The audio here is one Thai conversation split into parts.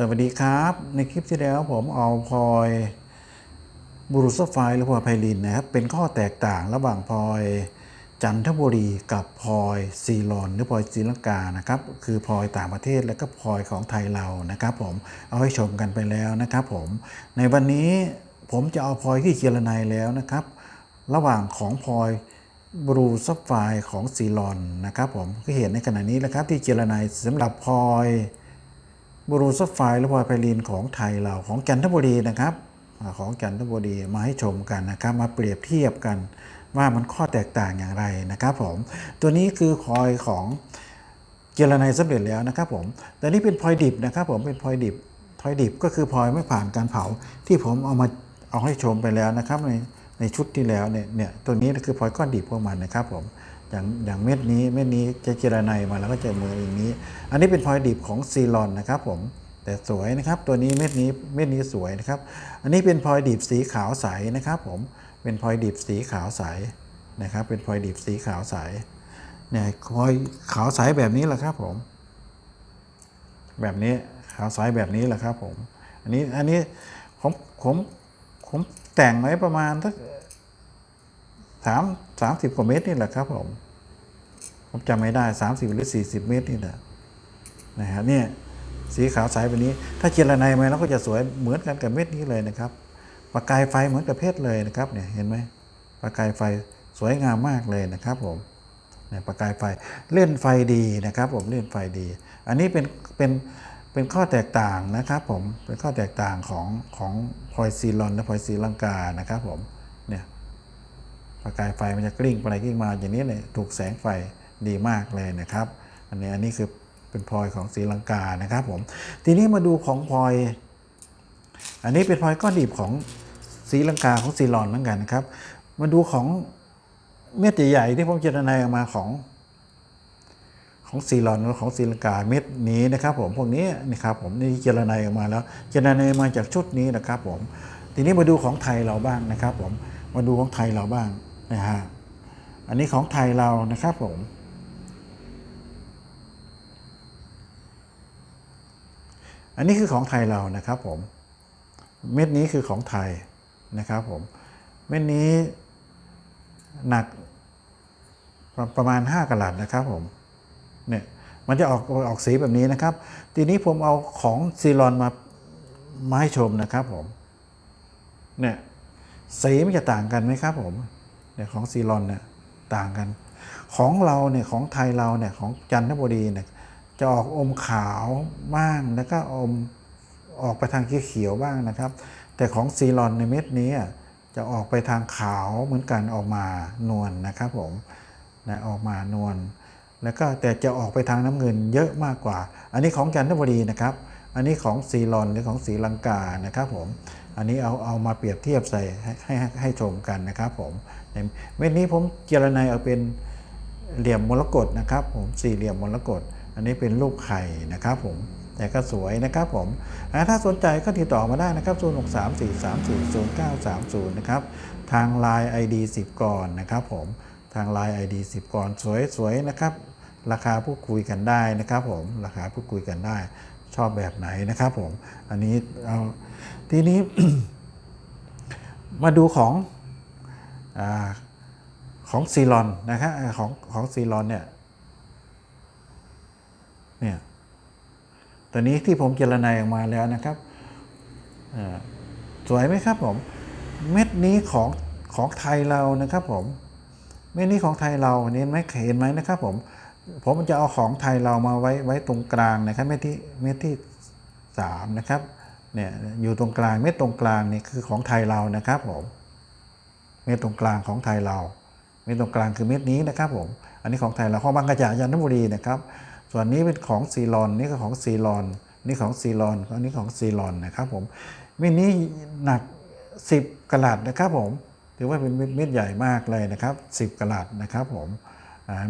สวัสดีครับ ในคลิปที่แล้วผมเอาพลอยบุรุษไฟหรือพลอยไพลินนะครับเป็นข้อแตกต่างระหว่างพลอยจันทบุรีกับพลอยซีรอน หรือพลอยศรีลังกานะครับคือพลอยต่างประเทศและก็พลอยของไทยเรานะครับ ผมเอาให้ชมกันไปแล้วนะครับ ผมในวันนี้ผมจะเอาพลอยที่เจรไนแล้วนะครับ ระหว่างของพลอยบรูซับไฟของซีรอนนะครับ ผมก็เห็นในขณะนี้นะครับที่เจรไนสำหรับพลอย บรูซัฟไฟร์และพลอยไพลินของไทยเราของจันทบุรีนะครับของจันทบุรีมาให้ชมกันนะครับ มาเปรียบเทียบกันว่ามันข้อแตกต่างอย่างไรนะครับผมตัวนี้คือพลอยของเจรไนสำเร็จแล้วนะครับผมแต่นี้เป็นพลอยดิบนะครับ ผมเป็นพลอยดิบพลอยดิบก็คือพลอยไม่ผ่านการเผาที่ผมเอามาเอาให้ชมไปแล้วนะครับในในชุดที่แล้วเนี่ยเนี่ยตัวนี้คือพลอยก้อนดิบพวกมันนะครับผม อย่างอย่างเม็ดนี้เม็ดนี้จะเจรไนมาแล้วก็จะมืออย่างนี้ อันนี้เป็นพลอยดิบของซีรอนนะครับผมแต่สวยนะครับตัวนี้เม็ดนี้เม็ดนี้สวยนะครับ อันนี้เป็นพลอยดิบสีขาวใสนะครับผมเป็นพลอยดิบสีขาวใสนะครับ เป็นพลอยดิบสีขาวใสเนี่ยพลอยขาวใสแบบนี้แหละครับผม แบบนี้ขาวใสแบบนี้แหละครับผม อันนี้อันนี้ผมผมผมแต่งไว้ประมาณสัก สามสามสิบกว่าเมตรนี่แหละครับผมผมจำไม่ได้30หรือ40เมตรนี่แหละนะฮะเนี่ยสีขาวใสแบบนี้ ถ้าเจรไนมาแล้วก็จะสวยเหมือนกันกับเม็ดนี้เลยนะครับประกายไฟเหมือนกับเพชรเลยนะครับเนี่ยเห็นไหมประกายไฟสวยงามมากเลยนะครับผมเนี่ยประกายไฟเล่นไฟดีนะครับผมเล่นไฟดี อันนี้เป็นเป็นเป็นข้อแตกต่างนะครับผมเป็นข้อแตกต่างของของพลอยซีรอนและพลอยซีลังกานะครับผม ประกายไฟมันจะกลิ้งไปกลิ้งมาอย่างนี้เลยถูกแสงไฟดีมากเลยนะครับ อันนี้อันนี้คือเป็นพลอยของศรีลังกานะครับผมทีนี้มาดูของพลอย อันนี้เป็นพลอยก้อนดิบของศรีลังกาของซีรอนเหมือนกันนะครับ มาดูของเม็ดใหญ่ๆที่ผมเจรนาออกมาของของซีรอนหรือของศรีลังกาเม็ดนี้นะครับ ผมพวกนี้นะครับผมนี่เจรนายออกมาแล้วเจรนายมาจากชุดนี้นะครับ ผม ทีนี้มาดูของไทยเราบ้างนะครับ ผมมาดูของไทยเราบ้าง นะฮะอันนี้ของไทยเรานะครับผมอันนี้คือของไทยเรานะครับผม เม็ดนี้คือของไทยนะครับผม เม็ดนี้หนักประประมาณ 5กะลัดนะครับผม เนี่ยมันจะออกออกสีแบบนี้นะครับ ทีนี้ผมเอาของซีรอนมามาให้ชมนะครับผม เนี่ยสีมันจะต่างกันไหมครับผม เนี่ยของซีรอนเนี่ยต่างกัน ของเราเนี่ยของไทยเราเนี่ยของจันทบุรีเนี่ยจะออกอมขาวบ้างแล้วก็อมออกไปทางเขียวบ้างนะครับ แต่ของซีรอนในเม็ดนี้อะจะออกไปทางขาวเหมือนกันออกมานวลนะครับผมนะออกมานวลแล้วก็แต่จะออกไปทางน้ำเงินเยอะมากกว่า อันนี้ของจันทบุรีนะครับ อันนี้ของซีรอนหรือของศรีลังกานะครับผม อันนี้เอาเอามาเปรียบเทียบใส่ให้ให้ให้ชมกันนะครับผม เม็ดนี้ผมเจรนายเอาเป็นเหลี่ยมมรกตนะครับ ผมสี่เหลี่ยมมรกตอันนี้เป็นรูปไข่นะครับผมแต่ก็สวยนะครับผมถ้าสนใจก็ติดต่อมาได้นะครับ 0 6 3 4 3 0 0 9 3 0 นะครับ ทาง Line ID 10 ก่อนนะครับผม ทาง Line ID 10 ก่อนสวยๆนะครับ ราคาพูดคุยกันได้นะครับผม ราคาพูดคุยกันได้ ชอบแบบไหนนะครับผม อันนี้เอาทีนี้ มาดูของ ของซีรอนนะครับของของซีรอนเนี่ยเนี่ยตัวนี้ที่ผมเจรนายออกมาแล้วนะครับสวยไหมครับผม เม็ดนี้ของของไทยเรานะครับผมเม็ดนี้ของไทยเราเห็นไหมเห็นไหมนะครับผมผมจะเอาของไทยเรามาไว้ไว้ตรงกลางนะครับเม็ดที่เม็ดที่สามนะครับเนี่ยอยู่ตรงกลางเม็ดตรงกลางนี่คือของไทยเรานะครับผม เม็ดตรงกลางของไทยเราเม็ดตรงกลางคือเม็ดนี้นะครับผมอันนี้ของไทยเราของบางกระจากจันทบุรีนะครับส่วนนี้เป็นของซีรอนนี่ก็ของซีรอนนี่ของซีรอนอันนี้ของซีรอนนะครับผมเม็ดนี้หนัก 10กะลัดนะครับผมถือว่าเป็นเม็ดใหญ่มากเลยนะครับ 10กะลัดนะครับผม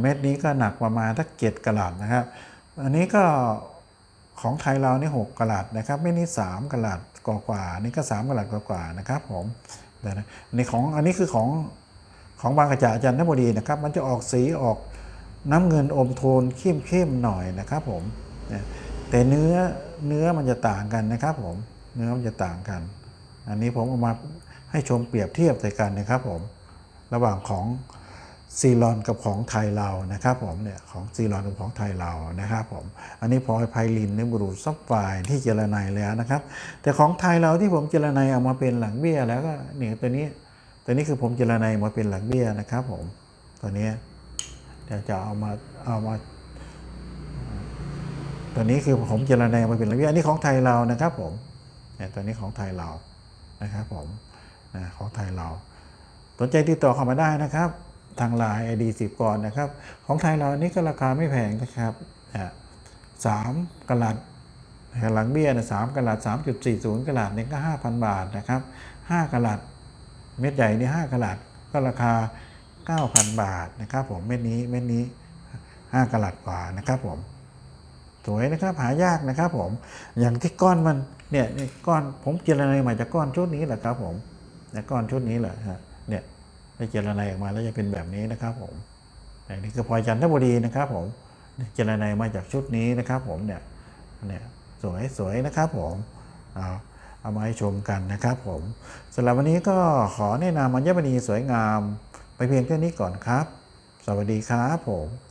เม็ดนี้ก็หนักประมาณถ้าเจ็ดกะลัดนะครับ อันนี้ก็ของไทยเรานี่หกกะลัดนะครับเม็ดนี้สามกะลัดกว่าๆนี่ก็สามกะลัดกว่าๆนะครับผม นะในของอันนี้คือของของบางกระจาจันทบุรีนะครับ มันจะออกสีออกน้ำเงินอมโทนเข้มๆหน่อยนะครับผมแต่เนื้อเนื้อมันจะต่างกันนะครับผมเนื้อมันจะต่างกัน อันนี้ผมเอามาให้ชมเปรียบเทียบใส่กันนะครับผมระหว่างของ ซีรอนกับของไทยเรานะครับผมเนี่ยของซีรอนกับของไทยเรานะครับผมอันนี้พลอยไพลินในบุรุษซับไฟร์ที่เจรไนแล้วนะครับ แต่ของไทยเราที่ผมเจรไนเอามาเป็นหลังเบี้ยแล้วก็เนี่ยตัวนี้ตัวนี้คือผมเจรไนมาเป็นหลังเบี้ยนะครับผมตัวนี้เดี๋ยวจะเอามาเอามาตัวนี้คือผมเจรไนมาเป็นหลังเบี้ยอันนี้ของไทยเรานะครับผมเนี่ยตัวนี้ของไทยเรานะครับผมนะของไทยเราสนใจติดต่อเข้ามาได้นะครับ ทางไลน์ไอดีสิบก่อนนะครับ ของไทยเราอันนี้ก็ราคาไม่แพงนะครับสามกลัดหลังเบี้ยนะสามกลัดสามจุดสี่ศูนย์กลัดนี่ก็ห้าพันบาทนะครับห้ากลัดเม็ดใหญ่นี่ห้ากลัดก็ราคาเก้าพันบาทนะครับผมเม็ดนี้เม็ดนี้ห้ากลัดกว่านะครับผมสวยนะครับหายากนะครับผมอย่างที่ก้อนมันเนี่ยก้อนผมเจรไนมาจากก้อนชุดนี้แหละครับผมเนี่ก้อนชุดนี้แหละฮะเนี่ย ได้เจรไนออกมาแล้วจะเป็นแบบนี้นะครับผมอันนี่คือพลอยจันทบุรีนะครับผมเจรไนมาจากชุดนี้นะครับผมเนี่ยเนี่ยสวยสวยนะครับผมเอาเอามาให้ชมกันนะครับผมสำหรับวันนี้ก็ขอแนะนำมัญญมณีสวยงาม ไปเพียงแค่นี้ก่อนครับ สวัสดีครับผม